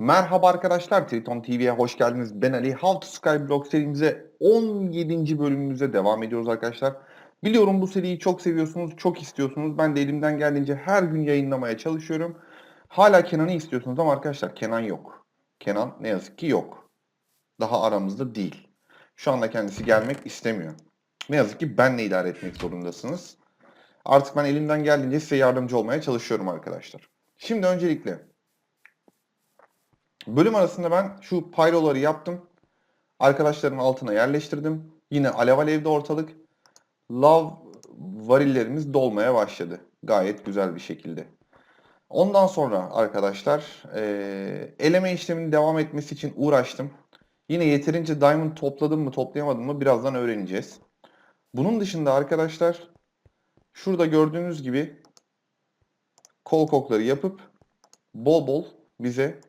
Merhaba arkadaşlar, Triton TV'ye hoş geldiniz. Ben Ali. How to Skyblock serimize 17. bölümümüze devam ediyoruz arkadaşlar. Biliyorum bu seriyi çok seviyorsunuz, çok istiyorsunuz. Ben de elimden geldiğince her gün yayınlamaya çalışıyorum. Hala Kenan'ı istiyorsunuz ama arkadaşlar Kenan yok. Kenan ne yazık ki yok. Daha aramızda değil. Şu anda kendisi gelmek istemiyor. Ne yazık ki benle idare etmek zorundasınız. Artık ben elimden geldiğince size yardımcı olmaya çalışıyorum arkadaşlar. Şimdi öncelikle Bölüm arasında ben şu pyroları yaptım. Arkadaşların altına yerleştirdim. Yine alev alevde ortalık. Lav varillerimiz dolmaya başladı. Gayet güzel bir şekilde. Ondan sonra arkadaşlar eee, eleme işleminin devam etmesi için uğraştım. Yine yeterince diamond topladım mı toplayamadım mı birazdan öğreneceğiz. Bunun dışında arkadaşlar şurada gördüğünüz gibi kol kokları yapıp bol bol bize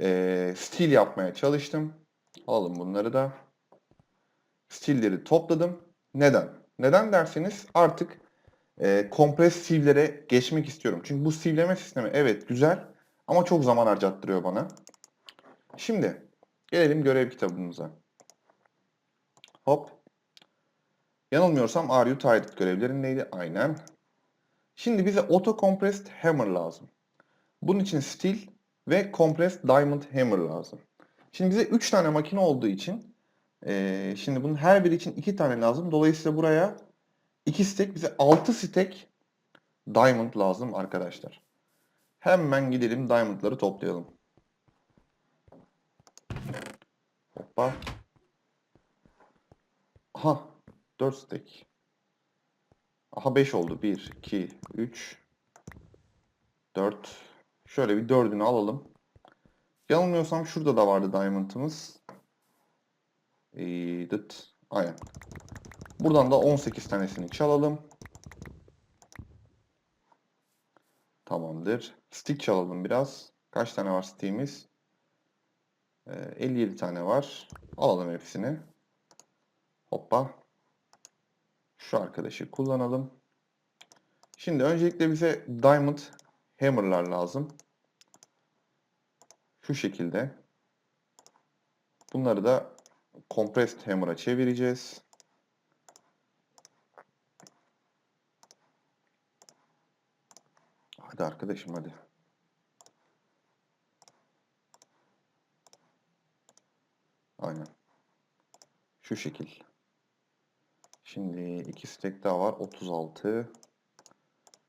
e, stil yapmaya çalıştım. Alalım bunları da. Stilleri topladım. Neden? Neden derseniz artık e, kompres sivlere geçmek istiyorum. Çünkü bu sivleme sistemi evet güzel ama çok zaman harcattırıyor bana. Şimdi gelelim görev kitabımıza. Hop. Yanılmıyorsam Are You Tired görevlerindeydi. Aynen. Şimdi bize Auto Compressed Hammer lazım. Bunun için stil ve Compressed Diamond Hammer lazım. Şimdi bize 3 tane makine olduğu için eee, şimdi bunun her biri için 2 tane lazım. Dolayısıyla buraya 2 stack bize 6 stack Diamond lazım arkadaşlar. Hemen gidelim Diamond'ları toplayalım. Hoppa. Aha 4 stack. Aha 5 oldu. 1, 2, 3, 4. Şöyle bir dördünü alalım. Yanılmıyorsam şurada da vardı Diamond'ımız. Ee, dıt. Aynen. Buradan da 18 tanesini çalalım. Tamamdır. Stick çalalım biraz. Kaç tane var stick'imiz? Ee, 57 tane var. Alalım hepsini. Hoppa. Şu arkadaşı kullanalım. Şimdi öncelikle bize Diamond Hammer'lar lazım. Şu şekilde. Bunları da Compressed Hammer'a çevireceğiz. Hadi arkadaşım hadi. Aynen. Şu şekil. Şimdi iki stack daha var. 36.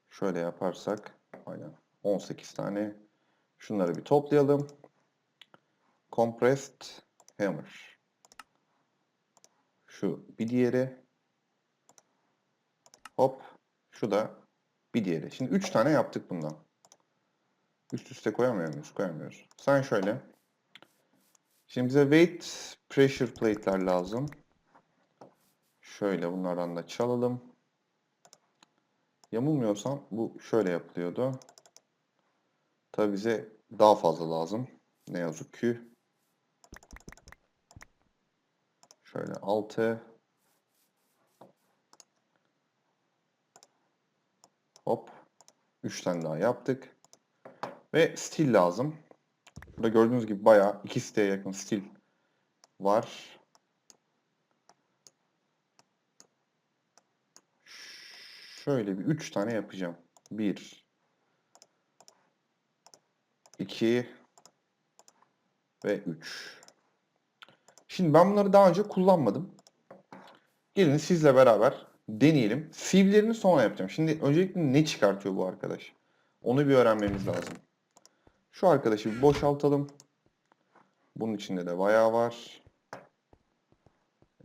Şöyle yaparsak aynen 18 tane. Şunları bir toplayalım. Compressed Hammer. Şu bir diğeri. Hop. Şu da bir diğeri. Şimdi 3 tane yaptık bundan. Üst üste koyamıyor muyuz? Koyamıyoruz. Sen şöyle. Şimdi bize weight pressure plate'ler lazım. Şöyle bunlardan da çalalım. Yamulmuyorsam bu şöyle yapılıyordu. Tabi bize daha fazla lazım. Ne yazık ki. Şöyle 6. Hop. 3 tane daha yaptık. Ve stil lazım. Burada gördüğünüz gibi bayağı iki siteye yakın stil var. Şöyle bir 3 tane yapacağım. 1 2 ve 3. Şimdi ben bunları daha önce kullanmadım. Gelin sizle beraber deneyelim. Sivlerini sonra yapacağım. Şimdi öncelikle ne çıkartıyor bu arkadaş? Onu bir öğrenmemiz lazım. Şu arkadaşı bir boşaltalım. Bunun içinde de bayağı var.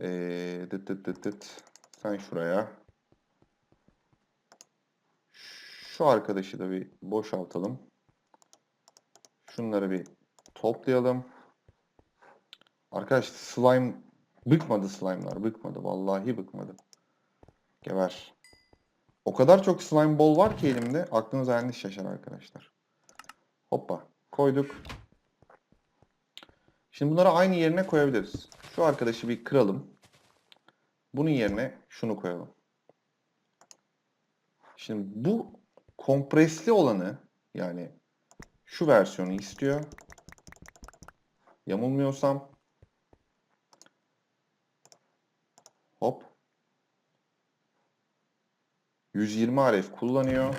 Ee, dıt dıt dıt dıt. Sen şuraya. Şu arkadaşı da bir boşaltalım. Şunları bir toplayalım. Arkadaş slime bıkmadı slime'lar bıkmadı. Vallahi bıkmadı. Geber. O kadar çok slime ball var ki elimde aklınız hayaliniz şaşar arkadaşlar. Hoppa koyduk. Şimdi bunları aynı yerine koyabiliriz. Şu arkadaşı bir kıralım. Bunun yerine şunu koyalım. Şimdi bu kompresli olanı yani şu versiyonu istiyor. Yamulmuyorsam. Hop. 120 RF kullanıyor.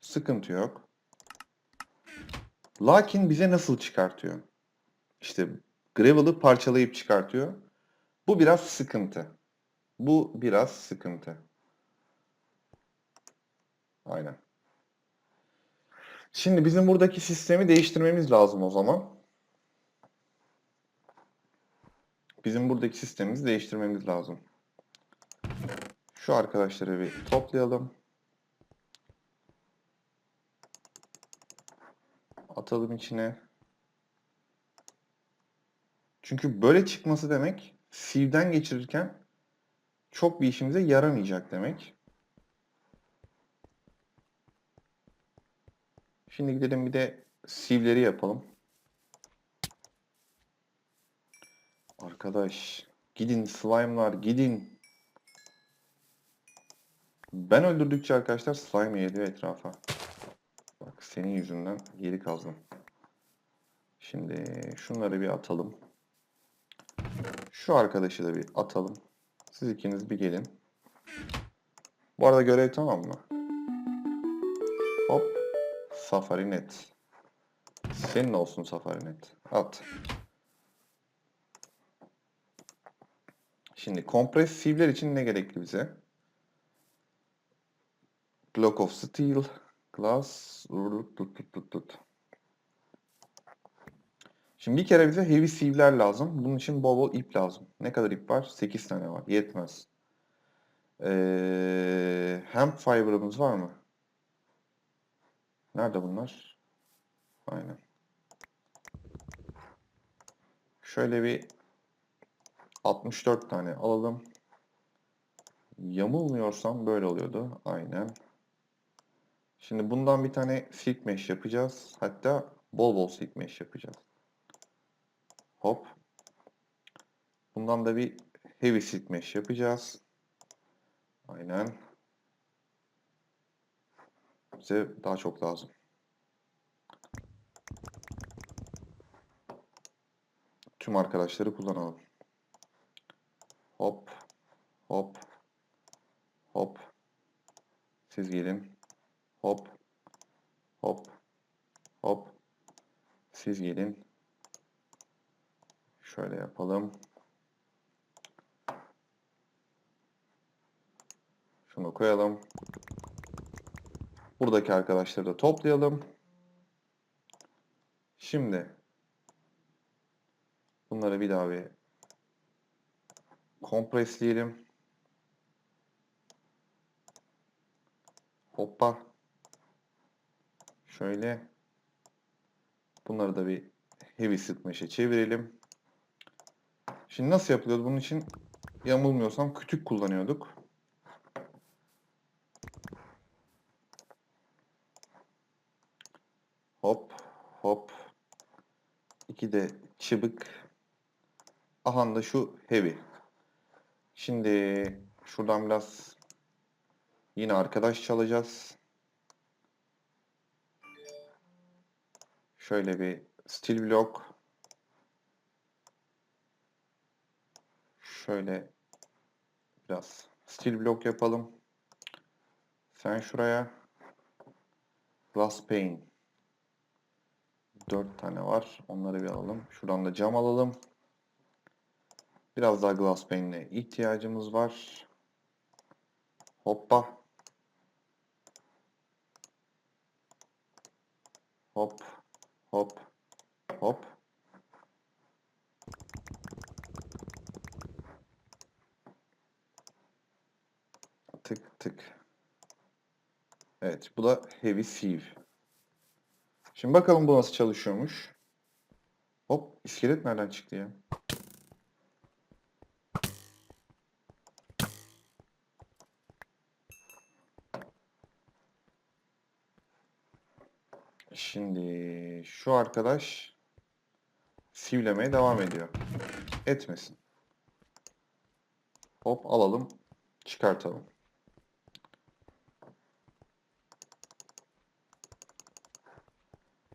Sıkıntı yok. Lakin bize nasıl çıkartıyor? İşte Gravel'ı parçalayıp çıkartıyor. Bu biraz sıkıntı. Bu biraz sıkıntı. Aynen. Şimdi bizim buradaki sistemi değiştirmemiz lazım o zaman. Bizim buradaki sistemimizi değiştirmemiz lazım. Şu arkadaşları bir toplayalım. Atalım içine. Çünkü böyle çıkması demek sieve'den geçirirken çok bir işimize yaramayacak demek. Şimdi gidelim bir de sieve'leri yapalım. Arkadaş gidin slime'lar gidin. Ben öldürdükçe arkadaşlar slime yediyor etrafa. Bak senin yüzünden geri kazdım. Şimdi şunları bir atalım. Şu arkadaşı da bir atalım. Siz ikiniz bir gelin. Bu arada görev tamam mı? Hop. Safari net. Senin olsun Safari net. At. Şimdi kompres sieve'ler için ne gerekli bize? Block of steel, glass, tut tut tut tut. Şimdi bir kere bize heavy sieve'ler lazım. Bunun için bol bol ip lazım. Ne kadar ip var? 8 tane var. Yetmez. Ee, hemp fiber'ımız var mı? Nerede bunlar? Aynen. Şöyle bir 64 tane alalım. Yamulmuyorsam böyle oluyordu. Aynen. Şimdi bundan bir tane silk mesh yapacağız. Hatta bol bol silk mesh yapacağız. Hop. Bundan da bir heavy silk mesh yapacağız. Aynen. Bize daha çok lazım. Tüm arkadaşları kullanalım. Hop. Hop. Hop. Siz gelin. Hop. Hop. Hop. Siz gelin. Şöyle yapalım. Şunu koyalım. Buradaki arkadaşları da toplayalım. Şimdi bunları bir daha bir kompresleyelim. Hoppa. Şöyle. Bunları da bir heavy sıkmışa çevirelim. Şimdi nasıl yapılıyordu? Bunun için yamulmuyorsam kütük kullanıyorduk. Hop hop. İki de çıbık. Aha da şu heavy. Şimdi şuradan biraz yine arkadaş çalacağız. Şöyle bir steel block. Şöyle biraz steel block yapalım. Sen şuraya glass pane. Dört tane var. Onları bir alalım. Şuradan da cam alalım. Biraz daha glass pane'e ihtiyacımız var. Hoppa. Hop. Hop. Hop. Tık tık. Evet bu da heavy sieve. Şimdi bakalım bu nasıl çalışıyormuş. Hop iskelet nereden çıktı ya? Şimdi şu arkadaş sivlemeye devam ediyor. Etmesin. Hop alalım. Çıkartalım.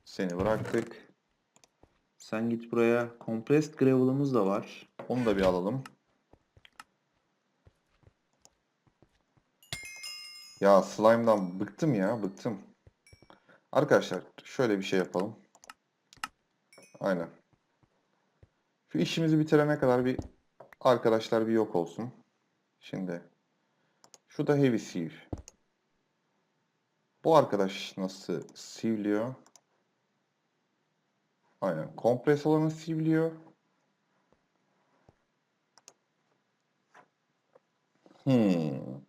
Seni bıraktık. Sen git buraya. Compressed gravel'ımız da var. Onu da bir alalım. Ya slime'dan bıktım ya, bıktım. Arkadaşlar şöyle bir şey yapalım. Aynen. Şu işimizi bitirene kadar bir arkadaşlar bir yok olsun. Şimdi şu da heavy sieve. Bu arkadaş nasıl sivliyor? Aynen. Kompres olanı sivliyor. Hmm.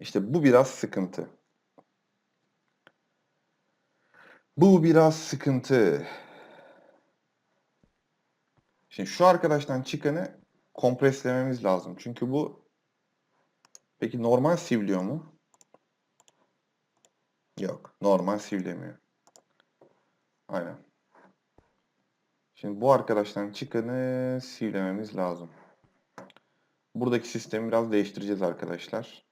İşte bu biraz sıkıntı. Bu biraz sıkıntı. Şimdi şu arkadaştan çıkanı kompreslememiz lazım. Çünkü bu peki normal sivliyor mu? Yok. Normal sivlemiyor. Aynen. Şimdi bu arkadaştan çıkanı sivlememiz lazım. Buradaki sistemi biraz değiştireceğiz arkadaşlar.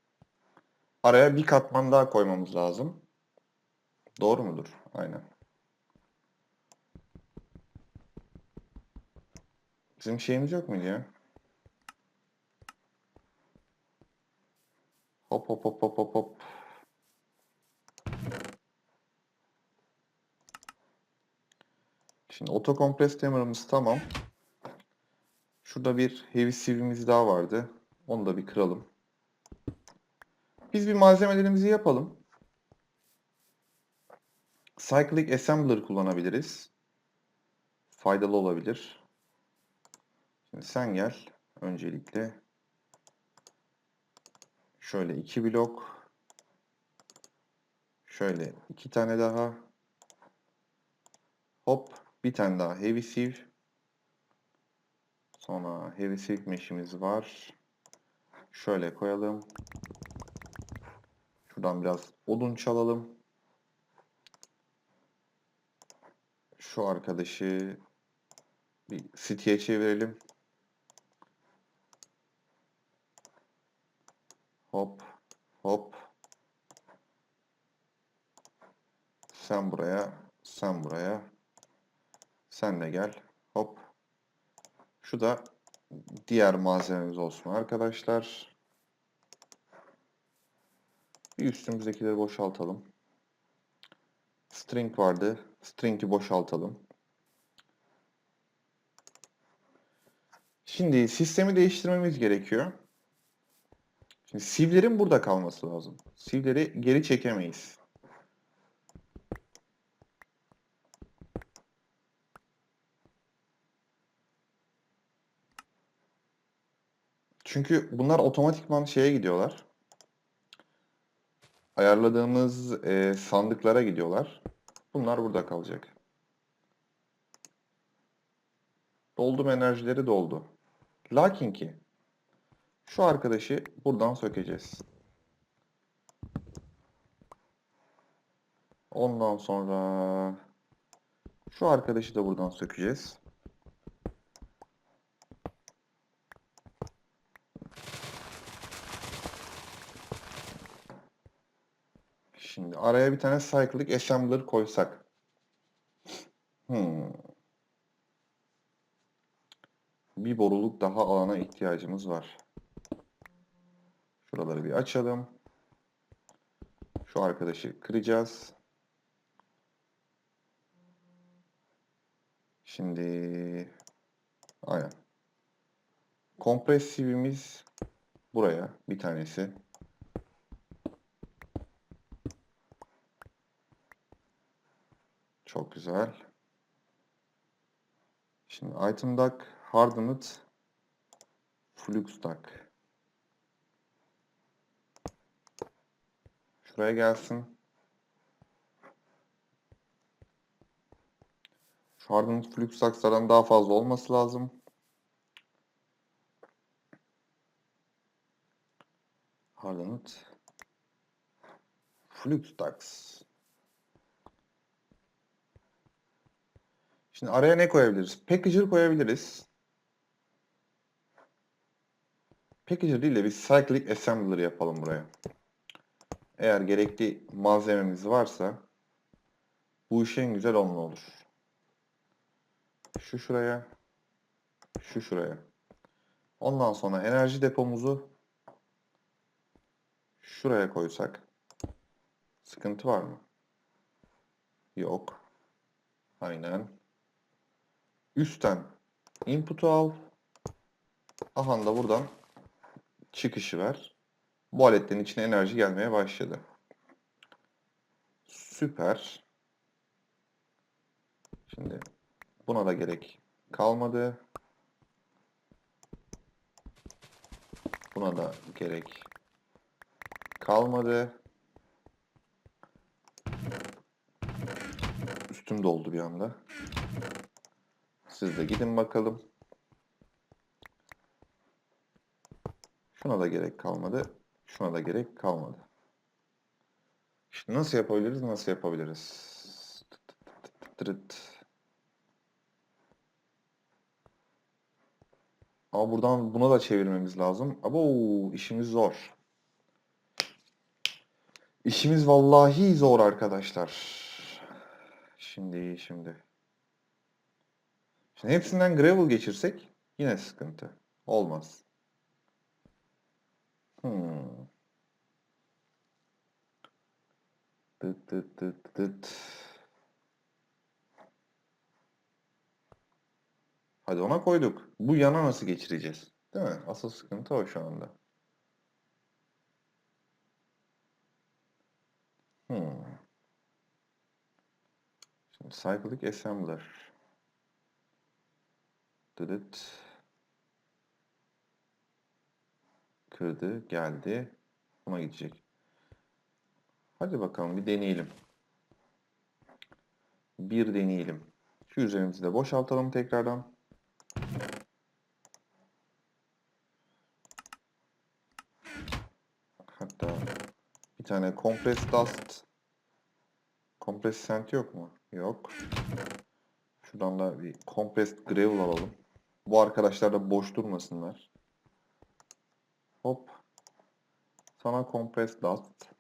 Araya bir katman daha koymamız lazım. Doğru mudur? Aynen. Bizim şeyimiz yok muydu ya? Hop hop hop hop hop hop. Şimdi otocompress timer'ımız tamam. Şurada bir heavy sieve'imiz daha vardı. Onu da bir kıralım. Biz bir malzemelerimizi yapalım. Cyclic Assembler kullanabiliriz. Faydalı olabilir. Şimdi sen gel. Öncelikle şöyle iki blok. Şöyle iki tane daha. Hop. Bir tane daha heavy sieve. Sonra heavy sieve mesh'imiz var. Şöyle koyalım. Şuradan biraz odun çalalım. Şu arkadaşı bir city'ye çevirelim. Hop, hop. Sen buraya, sen buraya. Sen de gel. Hop. Şu da diğer malzememiz olsun arkadaşlar. Bir üstümüzdekileri boşaltalım. String vardı. String'i boşaltalım. Şimdi sistemi değiştirmemiz gerekiyor. Şimdi sivlerin burada kalması lazım. Sivleri geri çekemeyiz. Çünkü bunlar otomatikman şeye gidiyorlar. Ayarladığımız e, sandıklara gidiyorlar. Bunlar burada kalacak. Doldu mu enerjileri doldu. Lakin ki şu arkadaşı buradan sökeceğiz. Ondan sonra şu arkadaşı da buradan sökeceğiz. Şimdi araya bir tane cyclic assembler koysak. Hmm. Bir boruluk daha alana ihtiyacımız var. Şuraları bir açalım. Şu arkadaşı kıracağız. Şimdi aynen. Kompresifimiz buraya bir tanesi. Çok güzel. Şimdi item duck, hardened, flux duck. Şuraya gelsin. Şu hardened flux ducks'lardan daha fazla olması lazım. Hardened flux ducks. Şimdi araya ne koyabiliriz? Packager koyabiliriz. Packager değil de bir cyclic assembler yapalım buraya. Eğer gerekli malzememiz varsa bu iş en güzel onunla olur. Şu şuraya. Şu şuraya. Ondan sonra enerji depomuzu şuraya koysak sıkıntı var mı? Yok. Aynen. Üstten input'u al. Aha da buradan çıkışı ver. Bu aletlerin içine enerji gelmeye başladı. Süper. Şimdi buna da gerek kalmadı. Buna da gerek kalmadı. Üstüm doldu bir anda. Siz de gidin bakalım. Şuna da gerek kalmadı. Şuna da gerek kalmadı. İşte nasıl yapabiliriz? Nasıl yapabiliriz? Ama buradan buna da çevirmemiz lazım. Abo işimiz zor. İşimiz vallahi zor arkadaşlar. Şimdi şimdi. Şimdi hepsinden gravel geçirsek yine sıkıntı. Olmaz. Hmm. Tıt tıt tıt. Hadi ona koyduk. Bu yana nasıl geçireceğiz? Değil mi? Asıl sıkıntı o şu anda. Hmm. Şimdi cyclic assembler. Dıdıt. Kırdı, geldi. Buna gidecek. Hadi bakalım bir deneyelim. Bir deneyelim. Şu üzerimizi de boşaltalım tekrardan. Hatta bir tane compressed dust compressed sand yok mu? Yok. Şuradan da bir compressed gravel alalım. Bu arkadaşlar da boş durmasınlar. Hop. Sana compressed dust.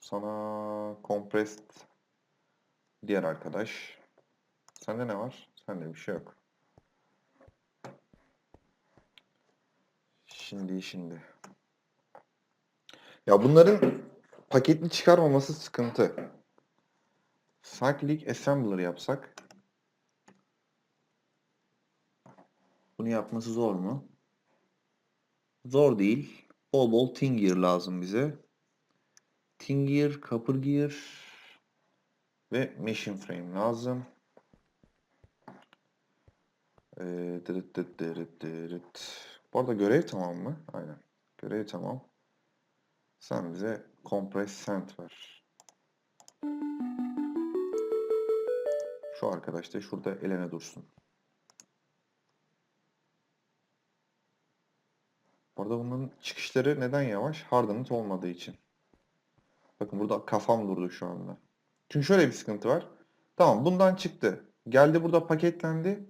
Sana compressed diğer arkadaş. Sende ne var? Sende bir şey yok. Şimdi şimdi. Ya bunların paketli çıkarmaması sıkıntı. Cyclic Assembler yapsak. Bunu yapması zor mu? Zor değil. Bol bol tin gear lazım bize. Tin gear, copper gear. Ve machine frame lazım. Ee, dırıt dırıt. Bu arada görev tamam mı? Aynen. Görev tamam. Sen bize compress sand ver. Şu arkadaş da şurada elene dursun. Bu arada bunların çıkışları neden yavaş? Hardened olmadığı için. Bakın burada kafam durdu şu anda. Çünkü şöyle bir sıkıntı var. Tamam bundan çıktı. Geldi burada paketlendi.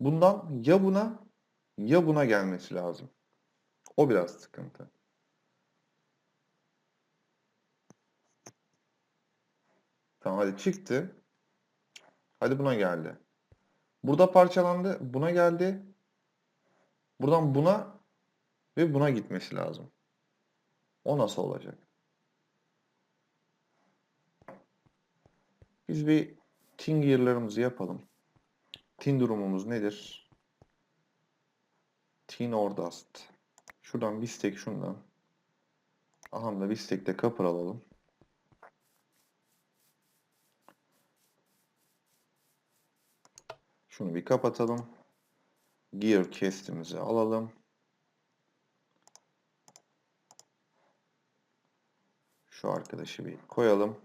Bundan ya buna ya buna gelmesi lazım. O biraz sıkıntı. Tamam hadi çıktı. Hadi buna geldi. Burada parçalandı. Buna geldi. Buradan buna ve buna gitmesi lazım. O nasıl olacak? Biz bir tin gear'larımızı yapalım. Tin durumumuz nedir? Tin or dust. Şuradan bir stack şundan. Aha da bir stack de copper alalım. Şunu bir kapatalım. Gear cast'imizi alalım. Şu arkadaşı bir koyalım.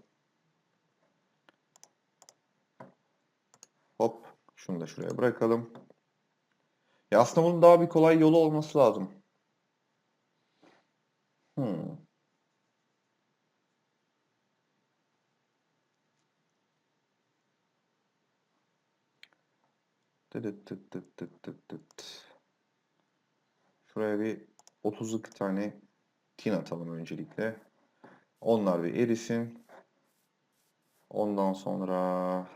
Hop. Şunu da şuraya bırakalım. Ya aslında bunun daha bir kolay yolu olması lazım. Hmm. Şuraya bir 32 tane tin atalım öncelikle. Onlar bir erisin. Ondan sonra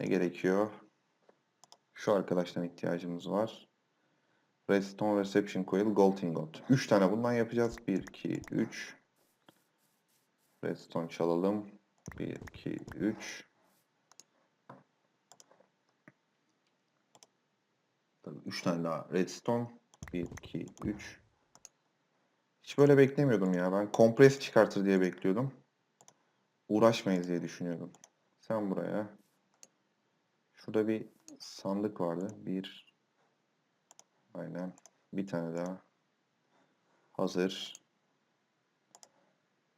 Ne gerekiyor? Şu arkadaştan ihtiyacımız var. Redstone Reception Coil Gold Ingot. 3 tane bundan yapacağız. 1, 2, 3. Redstone çalalım. 1, 2, 3. Tabii 3 tane daha redstone. 1, 2, 3. Hiç böyle beklemiyordum ya. Ben kompres çıkartır diye bekliyordum. Uğraşmayız diye düşünüyordum. Sen buraya. Şurada bir sandık vardı. Bir. Aynen. Bir tane daha. Hazır.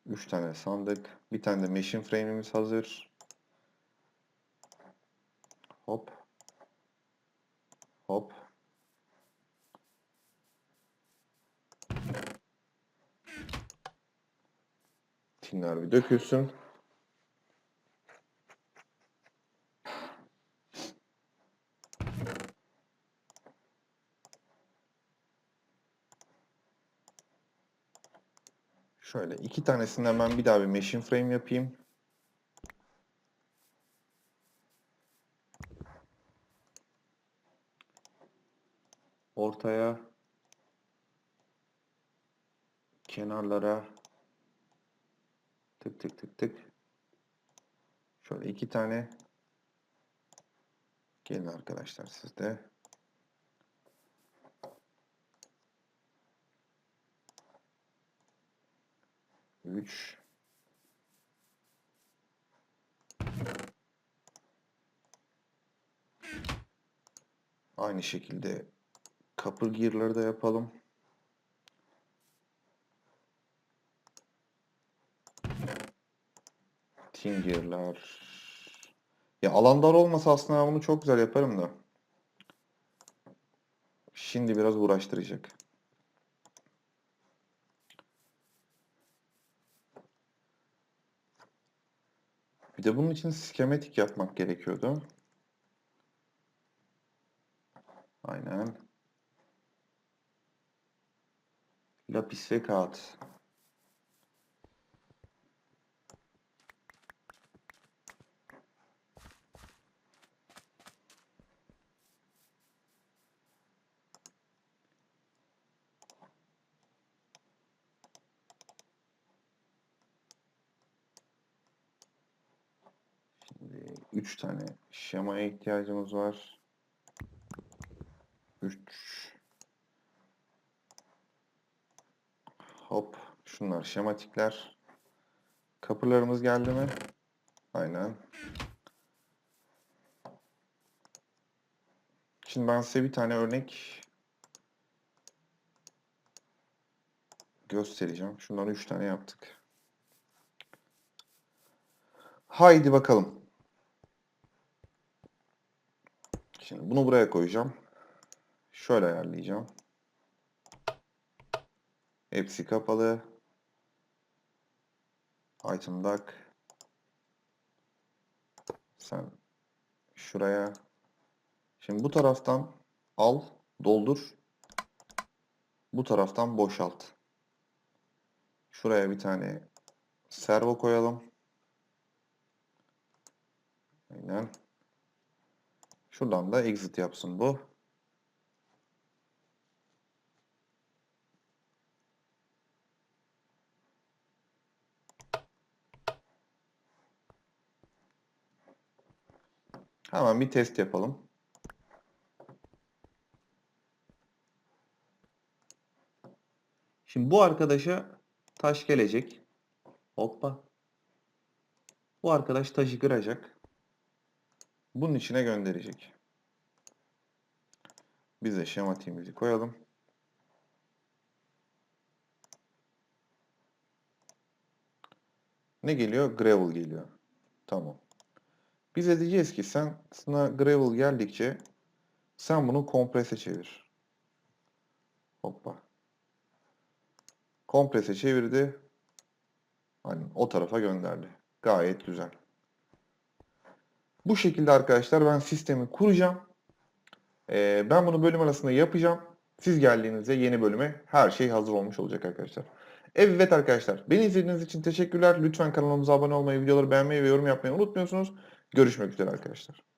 Üç tane sandık. Bir tane de machine frame'imiz hazır. Hop. Hop. Tinler bir dökülsün. Şöyle iki tanesinden ben bir daha bir machine frame yapayım. Ortaya kenarlara tık tık tık tık. Şöyle iki tane. Gelin arkadaşlar siz de. Üç. Aynı şekilde kapı gear'ları da yapalım. Tinger'lar. Ya alan dar olmasa aslında bunu çok güzel yaparım da. Şimdi biraz uğraştıracak. Bir de bunun için skematik yapmak gerekiyordu. Aynen. Lapis ve kağıt. Şimdi 3 tane şemaya ihtiyacımız var. 3 Hop. Şunlar şematikler. Kapılarımız geldi mi? Aynen. Şimdi ben size bir tane örnek göstereceğim. Şundan 3 tane yaptık. Haydi bakalım. Şimdi bunu buraya koyacağım. Şöyle ayarlayacağım. Hepsi kapalı. Item dock. Sen şuraya. Şimdi bu taraftan al, doldur. Bu taraftan boşalt. Şuraya bir tane servo koyalım. Aynen. Şuradan da exit yapsın bu. Hemen bir test yapalım. Şimdi bu arkadaşa taş gelecek. Hoppa. Bu arkadaş taşı kıracak. Bunun içine gönderecek. Biz de şematiğimizi koyalım. Ne geliyor? Gravel geliyor. Tamam. Biz de diyeceğiz ki sen sana gravel geldikçe sen bunu komprese çevir. Hoppa. Komprese çevirdi. Hani o tarafa gönderdi. Gayet güzel. Bu şekilde arkadaşlar ben sistemi kuracağım. Ee, ben bunu bölüm arasında yapacağım. Siz geldiğinizde yeni bölüme her şey hazır olmuş olacak arkadaşlar. Evet arkadaşlar beni izlediğiniz için teşekkürler. Lütfen kanalımıza abone olmayı, videoları beğenmeyi ve yorum yapmayı unutmuyorsunuz. Görüşmek üzere arkadaşlar.